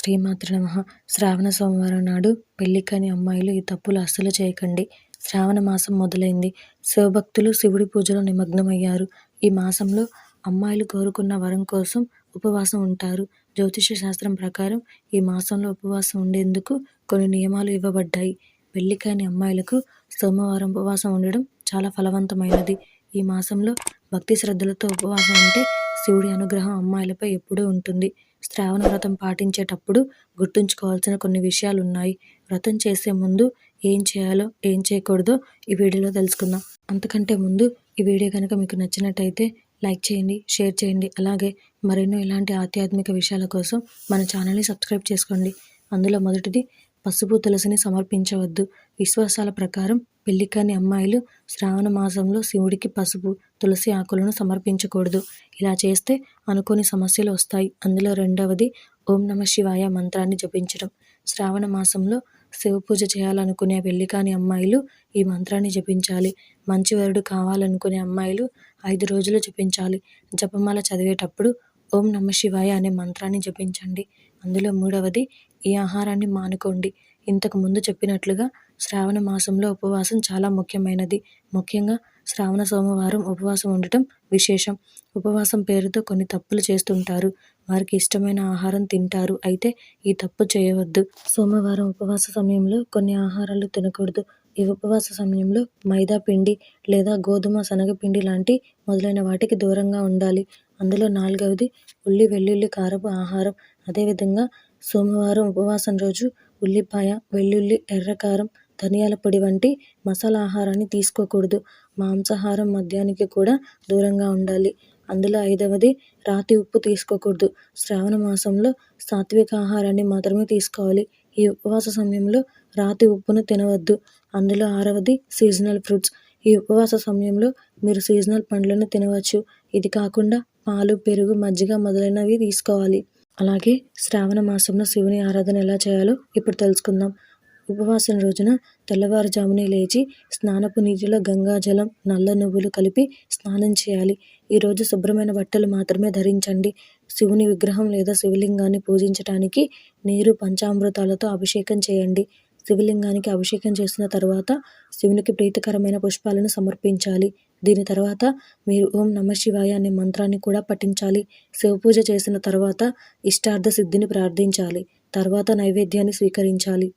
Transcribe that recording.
శ్రీమాతృ నమ. శ్రావణ సోమవారం నాడు పెళ్ళి కాని అమ్మాయిలు ఈ తప్పులు అస్సలు చేయకండి. శ్రావణ మాసం మొదలైంది. శివభక్తులు శివుడి పూజలో నిమగ్నమయ్యారు. ఈ మాసంలో అమ్మాయిలు కోరుకున్న వరం కోసం ఉపవాసం ఉంటారు. జ్యోతిష శాస్త్రం ప్రకారం ఈ మాసంలో ఉపవాసం ఉండేందుకు కొన్ని నియమాలు ఇవ్వబడ్డాయి. పెళ్ళి కాని అమ్మాయిలకు సోమవారం ఉపవాసం ఉండడం చాలా ఫలవంతమైనది. ఈ మాసంలో భక్తి శ్రద్ధలతో ఉపవాసం ఉంటే శివుడి అనుగ్రహం అమ్మాయిలపై ఎప్పుడూ ఉంటుంది. శ్రావణ వ్రతం పాటించేటప్పుడు గుర్తుంచుకోవాల్సిన కొన్ని విషయాలు ఉన్నాయి వ్రతం చేసే ముందు ఏం చేయాలో ఏం చేయకూడదో ఈ వీడియోలో తెలుసుకుందాం. అంతకంటే ముందు ఈ వీడియో కనుక మీకు నచ్చినట్టయితే లైక్ చేయండి షేర్ చేయండి. అలాగే మరెన్నో ఇలాంటి ఆధ్యాత్మిక విషయాల కోసం మన ఛానల్ని సబ్స్క్రైబ్ చేసుకోండి. అందులో మొదటిది పసుపు తులసిని సమర్పించవద్దు. విశ్వాసాల ప్రకారం పెళ్ళికాని అమ్మాయిలు శ్రావణ మాసంలో శివుడికి పసుపు తులసి ఆకులను సమర్పించకూడదు. ఇలా చేస్తే అనుకోని సమస్యలు వస్తాయి. అందులో రెండవది ఓం నమ శివాయ మంత్రాన్ని జపించడం. శ్రావణ మాసంలో శివ పూజ చేయాలనుకునే పెళ్ళికాని అమ్మాయిలు ఈ మంత్రాన్ని జపించాలి. మంచి వరుడు కావాలనుకునే అమ్మాయిలు ఐదు రోజులు జపించాలి. జపమాల చదివేటప్పుడు ఓం నమ శివాయ అనే మంత్రాన్ని జపించండి. అందులో మూడవది ఈ ఆహారాన్ని మానుకోండి. ఇంతకు ముందు చెప్పినట్లుగా శ్రావణ మాసంలో ఉపవాసం చాలా ముఖ్యమైనది. ముఖ్యంగా శ్రావణ సోమవారం ఉపవాసం ఉండటం విశేషం. ఉపవాసం పేరుతో కొన్ని తప్పులు చేస్తుంటారు. వారికి ఇష్టమైన ఆహారం తింటారు. అయితే ఈ తప్పు చేయవద్దు. సోమవారం ఉపవాస సమయంలో కొన్ని ఆహారాలు తినకూడదు. ఈ ఉపవాస సమయంలో మైదా పిండి లేదా గోధుమ శనగపిండి లాంటి మొదలైన వాటికి దూరంగా ఉండాలి. అందులో నాలుగవది ఉల్లి వెల్లుల్లి కారపు ఆహారం. అదేవిధంగా సోమవారం ఉపవాసం రోజు ఉల్లిపాయ వెల్లుల్లి ఎర్రకారం ధనియాల పొడి వంటి మసాలా ఆహారాన్ని తీసుకోకూడదు. మాంసాహారం మద్యానికి కూడా దూరంగా ఉండాలి. అందులో ఐదవది రాతి ఉప్పు తీసుకోకూడదు. శ్రావణ మాసంలో సాత్విక ఆహారాన్ని మాత్రమే తీసుకోవాలి. ఈ ఉపవాస సమయంలో రాతి ఉప్పును తినవద్దు. అందులో ఆరవది సీజనల్ ఫ్రూట్స్. ఈ ఉపవాస సమయంలో మీరు సీజనల్ పండ్లను తినవచ్చు. ఇది కాకుండా పాలు పెరుగు మజ్జిగ మొదలైనవి తీసుకోవాలి. అలాగే శ్రావణ మాసంలో శివుని ఆరాధన ఎలా చేయాలో ఇప్పుడు తెలుసుకుందాం. ఉపవాసం రోజున తెల్లవారుజామునే లేచి స్నానపు నీటిలో గంగాజలం నల్ల నువ్వులు కలిపి స్నానం చేయాలి. ఈరోజు శుభ్రమైన బట్టలు మాత్రమే ధరించండి. శివుని విగ్రహం లేదా శివలింగాన్ని పూజించటానికి నీరు పంచామృతాలతో అభిషేకం చేయండి. శివలింగానికి అభిషేకం చేసిన తర్వాత శివునికి ప్రీతికరమైన పుష్పాలను సమర్పించాలి. దీని తర్వాత మీరు ఓం నమ శివాయ అనే మంత్రాన్ని కూడా పఠించాలి. శివపూజ చేసిన తర్వాత ఇష్టార్థ సిద్ధిని ప్రార్థించాలి. తర్వాత నైవేద్యాన్ని స్వీకరించాలి.